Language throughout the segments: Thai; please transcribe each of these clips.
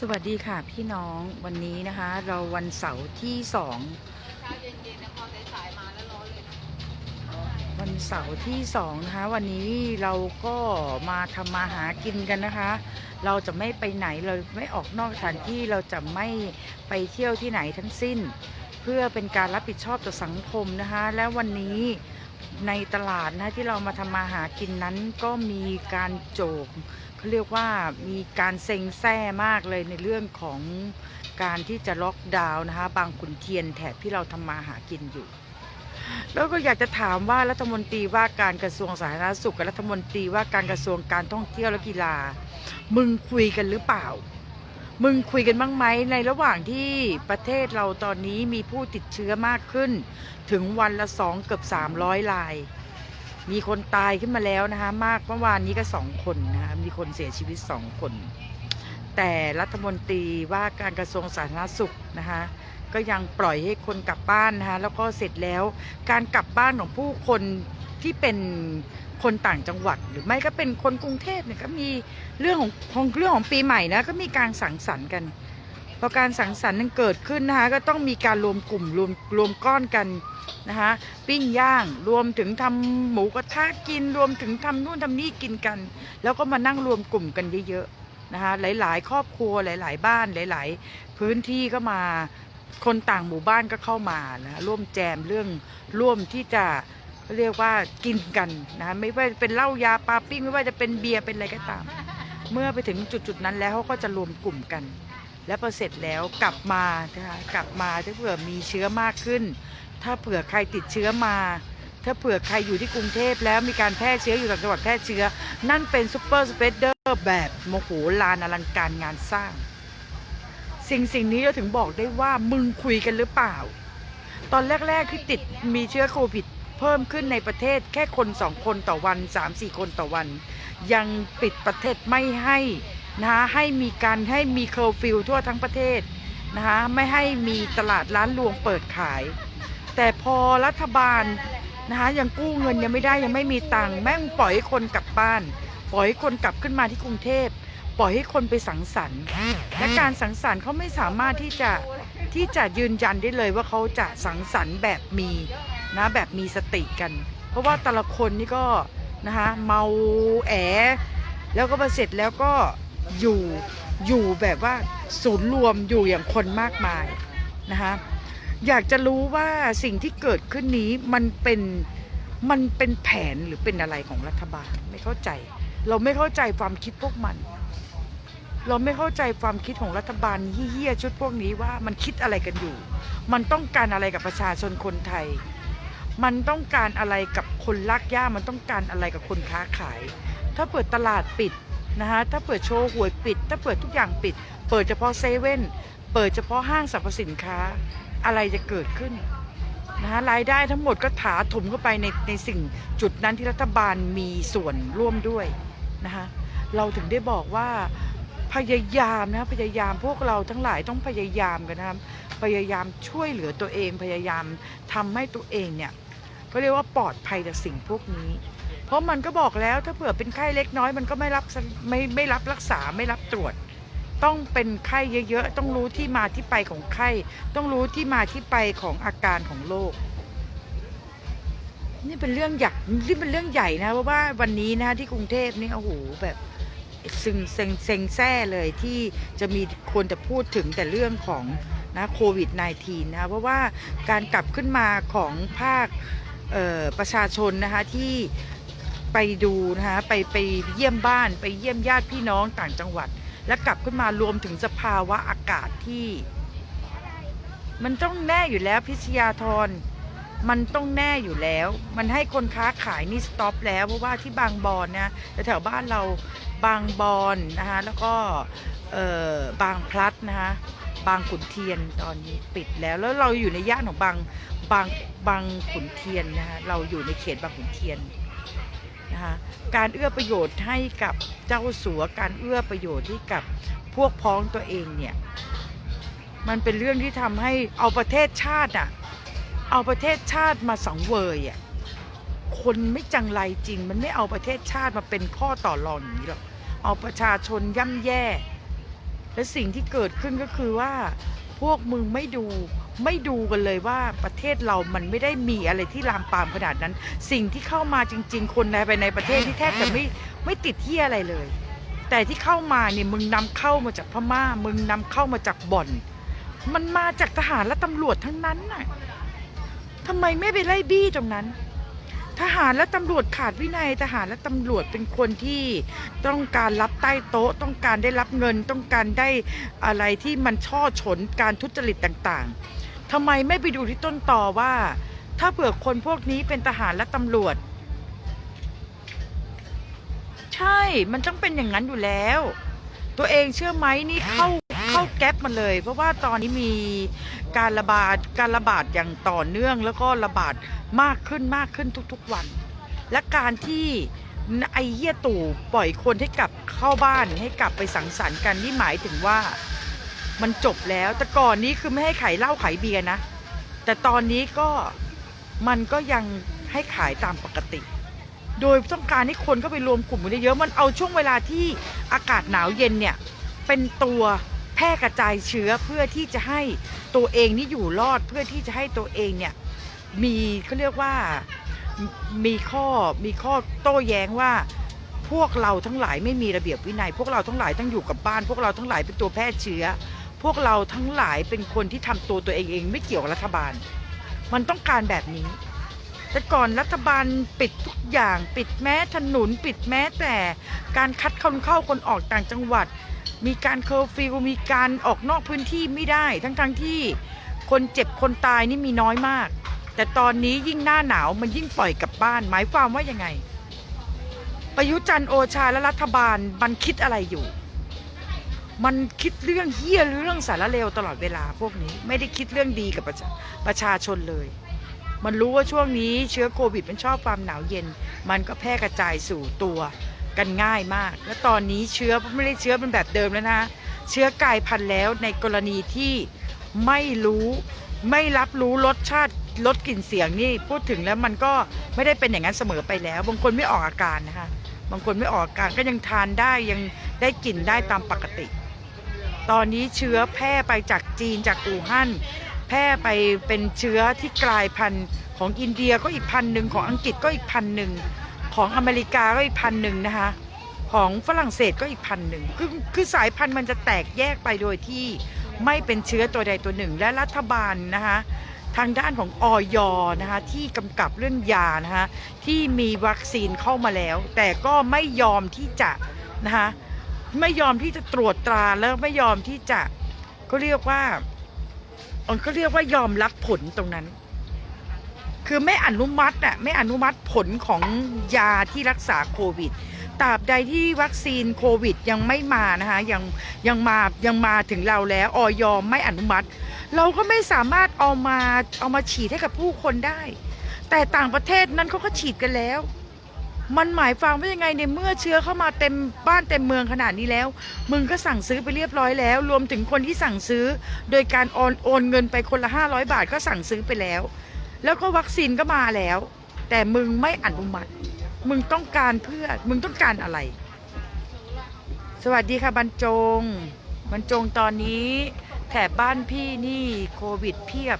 สวัสดีค่ะพี่น้องวันนี้นะคะ เราวันเสาร์ที่สองวันเสาร์ที่สองนะคะ วันนี้เราก็มาทำมาหากินกันนะคะ เราจะไม่ไปไหนเราไม่ออกนอกสถานที่เราจะไม่ไปเที่ยวที่ไหนทั้งสิ้น เพื่อเป็นการรับผิดชอบต่อสังคมนะคะ และวันนี้ ในตลาดนะที่เรามาทำมาหากินนั้นก็มีการโจกเขาเรียกว่ามีการเซ็งแซ่มากเลยในเรื่องของการที่จะล็อกดาวน์นะคะ บางขุนเทียนแถบที่เราทำมาหากินอยู่ แล้วก็อยากจะถามว่ารัฐมนตรีว่าการกระทรวงสาธารณสุขกับรัฐมนตรีว่าการกระทรวงการท่องเที่ยวและกีฬา มึงคุยกันหรือเปล่า มึงคุยกันบ้างไหมในระหว่างที่ประเทศเราตอนนี้มีผู้ติดเชื้อมากขึ้น ถึงวันละสองเกือบสามร้อยราย มีคนตายขึ้นมาแล้วนะคะ มากเมื่อวานนี้ก็สองคนนะคะมีคนเสียชีวิตสองคน แต่รัฐมนตรีว่าการกระทรวงสาธารณสุขนะคะก็ยังปล่อยให้คนกลับบ้านนะคะแล้วก็เสร็จแล้วการกลับบ้านของผู้คนที่เป็น คนต่างจังหวัดหรือไม่ก็เป็นคนกรุงเทพเนี่ยก็มีเรื่องของของเรื่องของปีใหม่นะก็มีการสังสรรค์กันพอการสังสรรค์นั้นเกิดขึ้นนะคะก็ต้องมีการรวมกลุ่มรวมรวมก้อนกันนะคะปิ้งย่างรวมถึงทำหมูกระทะกินรวมถึงทำนู่นทำนี่กินกัน แล้วก็มานั่งรวมกลุ่มกันเยอะๆนะคะหลายๆ ครอบครัวหลาย ๆ บ้านหลาย ๆ พื้นที่ก็มาคนต่างหมู่บ้านก็เข้ามานะร่วมแจมเรื่องร่วมที่จะ เรียกว่ากินกันนะไม่ว่าจะเป็นเหล้ายาปาปิ้งไม่ว่าจะเป็นเบียร์เป็นอะไรก็ตาม เมื่อไปถึงจุดจุดๆนั้นแล้วเขาก็จะรวมกลุ่มกัน และพอเสร็จแล้วกลับมานะคะกลับมาถ้าเผื่อมีเชื้อมากขึ้น ถ้าเผื่อใครติดเชื้อมา ถ้าเผื่อใครอยู่ที่กรุงเทพแล้วมีการแพร่เชื้ออยู่ต่างจังหวัดแพร่เชื้อ นั่นเป็นซูเปอร์สเปเดอร์แบบโมโหลานอลังการงานสร้าง สิ่งสิ่งนี้เราถึงบอกได้ว่ามึงคุยกันหรือเปล่า ตอนแรก ๆ ที่ติดมีเชื้อโควิด เพิ่มขึ้นในประเทศแค่คนสองคนต่อวันสามสี่คนต่อวัน ยังปิดประเทศไม่ให้นะคะให้มีการให้มีเคอร์ฟิวทั่วทั้งประเทศนะคะไม่ให้มีตลาดร้านรวงเปิดขาย แต่พอรัฐบาลนะคะยังกู้เงินยังไม่ได้ยังไม่มีตังค์แม่งปล่อยให้คนกลับบ้าน ปล่อยให้คนกลับขึ้นมาที่กรุงเทพปล่อยให้คนไปสังสรรค์ และการสังสรรค์เขาไม่สามารถที่จะที่จะยืนยันได้เลยว่าเขาจะสังสรรค์แบบมี นะแบบมีสติกัน เพราะว่าแต่ละคนนี่ก็นะคะเมาแอ แล้วก็มาเสร็จแล้วก็อยู่อยู่แบบว่าศูนย์รวมอยู่อย่างคนมากมายนะคะอยากจะรู้ว่าสิ่งที่เกิดขึ้นนี้มันเป็นมันเป็นแผนหรือเป็นอะไรของรัฐบาลไม่เข้าใจ เราไม่เข้าใจความคิดพวกมัน เราไม่เข้าใจความคิดของรัฐบาลเฮี้ยๆชุดพวกนี้ว่ามันคิดอะไรกันอยู่ มันต้องการอะไรกับประชาชนคนไทย มันต้องการอะไรกับคนลักย่ามันต้องการอะไรกับคนค้าขาย ถ้าเปิดตลาดปิดนะคะถ้าเปิดโชว์หวยปิด ถ้าเปิดทุกอย่างปิด เปิดเฉพาะเซเว่นเปิดเฉพาะห้างสรรพสินค้าอะไรจะเกิดขึ้นนะคะรายได้ทั้งหมดก็ถาถมเข้าไปในในสิ่งจุดนั้นที่รัฐบาลมีส่วนร่วมด้วยนะคะเราถึงได้บอกว่าพยายามนะพยายามพวกเราทั้งหลายต้องพยายามกันนะครับพยายามช่วยเหลือตัวเองพยายามทำให้ตัวเองเนี่ย ก็เรียกว่าปลอดภัยจากสิ่งพวกนี้ เพราะมันก็บอกแล้วถ้าเผื่อเป็นไข้เล็กน้อย มันก็ไม่รับไม่ไม่รับรักษาไม่รับตรวจ ต้องเป็นไข้เยอะๆ ต้องรู้ที่มาที่ไปของไข้ ต้องรู้ที่มาที่ไปของอาการของโรคนี่เป็นเรื่องใหญ่นี่เป็นเรื่องใหญ่นะเพราะว่าวันนี้นะที่กรุงเทพนี่โอ้โหแบบซึงเซ็งเซ็งแซ่เลยที่จะมีคนจะพูดถึงแต่เรื่องของนะโควิด -19 นะคะเพราะว่าการกลับขึ้นมาของภาค ประชาชนนะคะที่ไปดูนะคะไปไปเยี่ยมบ้านไปเยี่ยมญาติพี่น้องต่างจังหวัด และกลับขึ้นมารวมถึงสภาวะอากาศที่ มันต้องแน่อยู่แล้วพิชยาธรมันต้องแน่อยู่แล้ว มันให้คนค้าขายนี่สต็อปแล้ว เพราะว่าที่บางบอนนะแถวบ้านเราบางบอนนะคะแล้วก็บางพลัดนะคะบางขุนเทียนตอนนี้ปิดแล้วแล้วเราอยู่ในย่านของบาง บางบางขุนเทียนนะคะเราอยู่ในเขตบางขุนเทียนนะคะการเอื้อประโยชน์ให้กับเจ้าสัวการเอื้อประโยชน์ให้กับพวกพ้องตัวเองเนี่ยมันเป็นเรื่องที่ทำให้เอาประเทศชาติอะเอาประเทศชาติมาสังเวยอะคนไม่จังไรจริง มันไม่เอาประเทศชาติมาเป็นข้อต่อรองอย่างนี้หรอกเอาประชาชนย่ำแย่ และสิ่งที่เกิดขึ้นก็คือว่าพวกมึงไม่ดู ไม่ดูกันเลยว่าประเทศเรามันไม่ได้มีอะไรที่ลามปามขนาดนั้น สิ่งที่เข้ามาจริง ๆ คนในไปในประเทศที่แทบจะไม่ไม่ติดเที่ยอะไรเลย แต่ที่เข้ามาเนี่ยมึงนำเข้ามาจากพม่า มึงนำเข้ามาจากบ่อน มันมาจากทหารและตำรวจทั้งนั้นน่ะทำไมไม่ไปไล่บี้ตรงนั้น ทหารและตำรวจขาดวินัย ทหารและตำรวจเป็นคนที่ต้องการรับใต้โต๊ะ ต้องการได้รับเงิน ต้องการได้อะไรที่มันช่อฉนการทุจริตต่างๆ ทำไมไม่ไปดูที่ต้นต่อว่า ถ้าเผื่อคนพวกนี้เป็นทหารและตำรวจ ใช่ มันต้องเป็นอย่างนั้นอยู่แล้ว ตัวเองเชื่อไหมนี่เข้าเข้าแก๊ปมาเลย เพราะว่าตอนนี้มีการระบาดการระบาดอย่างต่อเนื่องแล้วก็ระบาดมากขึ้นมากขึ้นทุกๆวัน และการที่ไอเหี้ยตู่ปล่อยคนให้กลับเข้าบ้านให้กลับไปสังสรรค์กันนี่หมายถึงว่า มันจบแล้ว แต่ก่อนนี้คือไม่ให้ขายเหล้าขายเบียร์นะ แต่ตอนนี้ก็มันก็ยังให้ขายตามปกติ โดยต้องการให้คนเข้าไปรวมกลุ่มกันเยอะๆมันเอาช่วงเวลาที่อากาศหนาวเย็นเนี่ย เป็นตัวแพร่กระจายเชื้อเพื่อที่จะให้ตัวเองนี่อยู่รอดเพื่อที่จะให้ตัวเองเนี่ยมีเขาเรียกว่ามีมีข้อมีข้อโต้แย้งว่าพวกเราทั้งหลายไม่มีระเบียบวินัย พวกเราทั้งหลายต้องอยู่กับบ้าน พวกเราทั้งหลายเป็นตัวแพร่เชื้อ พวกเราทั้งหลายเป็นคนที่ทำตัวตัวเองเองไม่เกี่ยวกับรัฐบาล มันต้องการแบบนี้ แต่ก่อนรัฐบาลปิดทุกอย่างปิดแม้ถนนปิดแม้แต่การคัดคนเข้าคนออกต่างจังหวัด มีการเคอร์ฟิวมีการออกนอกพื้นที่ไม่ได้ ทั้งๆทที่คนเจ็บคนตายนี่มีน้อยมาก แต่ตอนนี้ยิ่งหน้าหนาวมันยิ่งปล่อยกลับบ้าน หมายความว่ายังไง ประยุจันโอชาและรัฐบาลมันคิดอะไรอยู่ มันคิดเรื่องเฮี้ยหรือเรื่องสารเลวตลอดเวลาพวกนี้ไม่ได้คิดเรื่องดีกับประชาประชาชนเลย มันรู้ว่าช่วงนี้เชื้อโควิดมันชอบความหนาวเย็น มันก็แพร่กระจายสู่ตัวกันง่ายมาก และตอนนี้เชื้อไม่ได้เชื้อเป็นแบบเดิมแล้วนะ เชื้อกลายพันธุ์แล้วในกรณีที่ไม่รู้ไม่รับรู้รสชาติลดกลิ่นเสียงนี่พูดถึงแล้วมันก็ไม่ได้เป็นอย่างนั้นเสมอไปแล้ว บางคนไม่ออกอาการนะคะบางคนไม่ออกอาการก็ยังทานได้ยังได้กลิ่นได้ตามปกติ ตอนนี้เชื้อแพร่ไปจากจีนจากอู่ฮั่นแพร่ไปเป็นเชื้อที่กลายพันธุ์ของอินเดียก็อีกพันหนึ่งของอังกฤษก็อีกพันหนึ่งของอเมริกาก็อีกพันหนึ่งนะคะของฝรั่งเศสก็อีกพันหนึ่งคือคือสายพันธุ์มันจะแตกแยกไปโดยที่ไม่เป็นเชื้อตัวใดตัวหนึ่ง และรัฐบาลนะคะทางด้านของออยนะคะที่กำกับเรื่องยานะคะที่มีวัคซีนเข้ามาแล้ว แต่ก็ไม่ยอมที่จะนะคะ ไม่ยอมที่จะตรวจตราแล้วไม่ยอมที่จะเขาเรียกว่าเขาเรียกว่ายอมรับผลตรงนั้น คือไม่อนุมัติอะไม่อนุมัติผลของยาที่รักษาโควิดตราบใดที่วัคซีนโควิดยังไม่มานะคะยังยังมายังมาถึงเราแล้วออยอมไม่อนุมัติ เราก็ไม่สามารถเอามาเอามาฉีดให้กับผู้คนได้ แต่ต่างประเทศนั้นเขาก็ฉีดกันแล้ว มันหมายความว่ายังไงในเมื่อเชื้อเข้ามาเต็มบ้านเต็มเมืองขนาดนี้แล้ว มึงก็สั่งซื้อไปเรียบร้อยแล้ว รวมถึงคนที่สั่งซื้อ โดยการโอนโอนเงินไปคนละ 500 บาทก็สั่งซื้อไปแล้ว แล้วก็วัคซีนก็มาแล้ว แต่มึงไม่อนุมัติ มึงต้องการเพื่อมึงต้องการอะไร สวัสดีค่ะบรรจงบรรจงตอนนี้แถบบ้านพี่นี่โควิดเพียบ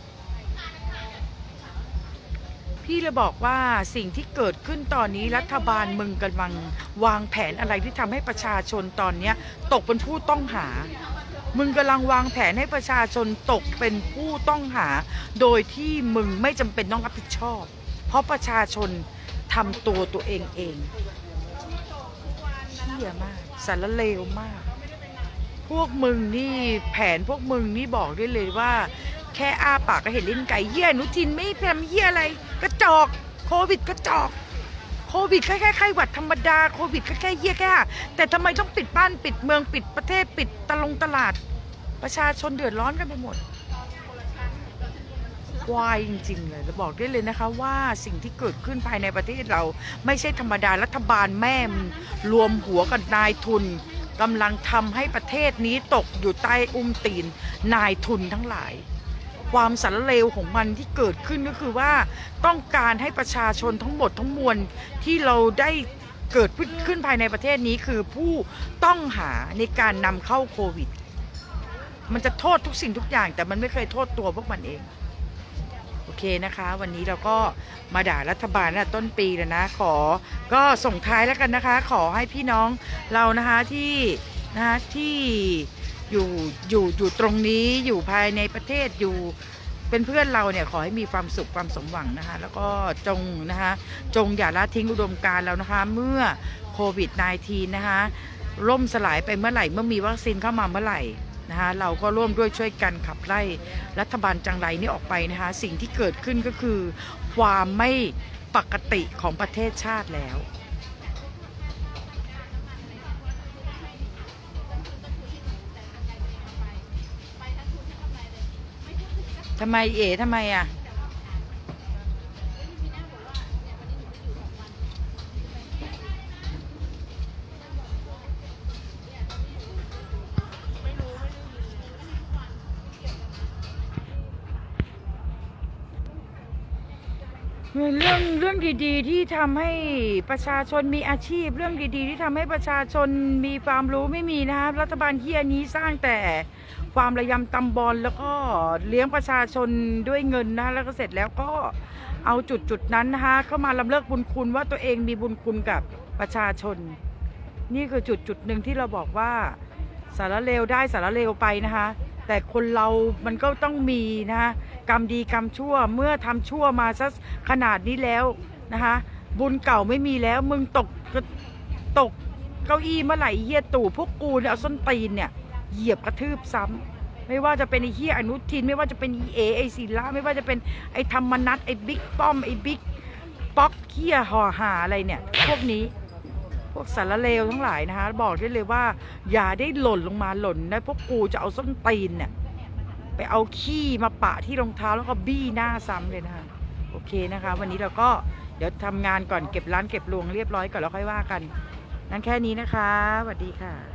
พี่เลยบอกว่าสิ่งที่เกิดขึ้นตอนนี้รัฐบาลมึงกำลังวางแผนอะไรที่ทำให้ประชาชนตอนเนี้ยตกเป็นผู้ต้องหา มึงกำลังวางแผนให้ประชาชนตกเป็นผู้ต้องหา โดยที่มึงไม่จำเป็นต้องรับผิดชอบ เพราะประชาชนทำตัวตัวเองเองเที่ยมากสารเลวมาก พวกมึงนี่แผนพวกมึงนี่บอกได้เลยว่า แค่อ้าปากก็เห็นลิ้นไก่เหี้ยอนุทินไม่ทำเหี้ยอะไร กระจอกโควิดกระจอกโควิดแค่แค่ไข้หวัดธรรมดาโควิดแค่แค่เหี้ยแค่หาแต่ทำไมต้องปิดบ้านปิดเมืองปิดประเทศปิดตะลงตลาด ประชาชนเดือดร้อนกันไปหมดวายจริงๆเลยแล้วบอกได้เลยนะคะว่าสิ่งที่เกิดขึ้นภายในประเทศเราไม่ใช่ธรรมดารัฐบาลแม่มรวมหัวกับนายทุนกำลังทำให้ประเทศนี้ตกอยู่ใต้อุ้มตีนนายทุนทั้งหลาย ความสารเลวของมันที่เกิดขึ้นก็คือว่าต้องการให้ประชาชนทั้งหมดทั้งมวลที่เราได้เกิดขึ้นภายในประเทศนี้คือผู้ต้องหาในการนำเข้าโควิด มันจะโทษทุกสิ่งทุกอย่าง แต่มันไม่เคยโทษตัวพวกมันเอง โอเคนะคะ วันนี้เราก็มาด่ารัฐบาลนะต้นปีแล้วนะ ขอก็ส่งท้ายแล้วกันนะคะ ขอให้พี่น้องเรานะคะที่นะคะที่ อยู่อยู่อยู่ตรงนี้อยู่ภายในประเทศอยู่เป็นเพื่อนเราเนี่ยขอให้มีความสุขความสมหวังนะคะ แล้วก็จงนะคะจงอย่าละทิ้งอุดมการณ์แล้วนะคะ เมื่อโควิด -19 นะคะล่มสลายไปเมื่อไหร่ เมื่อมีวัคซีนเข้ามาเมื่อไหร่นะคะเราก็ร่วมด้วยช่วยกันขับไล่รัฐบาลจังไรนี้ออกไปนะคะ สิ่งที่เกิดขึ้นก็คือ ความไม่ปกติของประเทศชาติแล้ว ทำไมเอ๋ทำไมอะ เรื่องเรื่องดีๆ ที่ทำให้ประชาชนมีอาชีพ เรื่องดีๆ ที่ทำให้ประชาชนมีความรู้ไม่มีนะคะรัฐบาลเฮียนี้สร้างแต่ ความระยำตำบอลแล้วก็เลี้ยงประชาชนด้วยเงินนะแล้วก็เสร็จแล้วก็เอาจุดจุดนั้นนะคะเข้ามาลำเลิกบุญคุณว่าตัวเองมีบุญคุณกับประชาชน นี่คือจุดจุดหนึ่งที่เราบอกว่าสารเลวได้สารเลวไปนะคะ แต่คนเรามันก็ต้องมีนะคะกรรมดีกรรมชั่วเมื่อทำชั่วมาซะขนาดนี้แล้วนะคะบุญเก่าไม่มีแล้วมึงตกตกเก้าอี้เมื่อไหร่เฮียตู่พวกกูเนี่ยเอาส้นตีนเนี่ย เหยียบกระทืบซ้ำไม่ว่าจะเป็นไอ้เฮียอนุทิน ไม่ว่าจะเป็นอีเอไอศิละไม่ว่าจะเป็นไอ้ธรรมนัตไอ้บิ๊กป้อมไอ้บิ๊กป๊อกเฮียห่อหาอะไรเนี่ย พวกนี้พวกสารเลวทั้งหลายนะคะบอกได้เลยว่า อย่าได้หล่นลงมาหล่นนะพวกกูจะเอาส้นตีนเนี่ยไปเอาขี้มาปะที่รองเท้าแล้วก็บี้หน้าซ้ำเลยนะคะโอเคนะคะ วันนี้เราก็เดี๋ยวทำงานก่อนเก็บร้านเก็บรวงเรียบร้อยก่อนแล้วค่อยว่ากัน นั้นแค่นี้นะคะสวัสดีค่ะ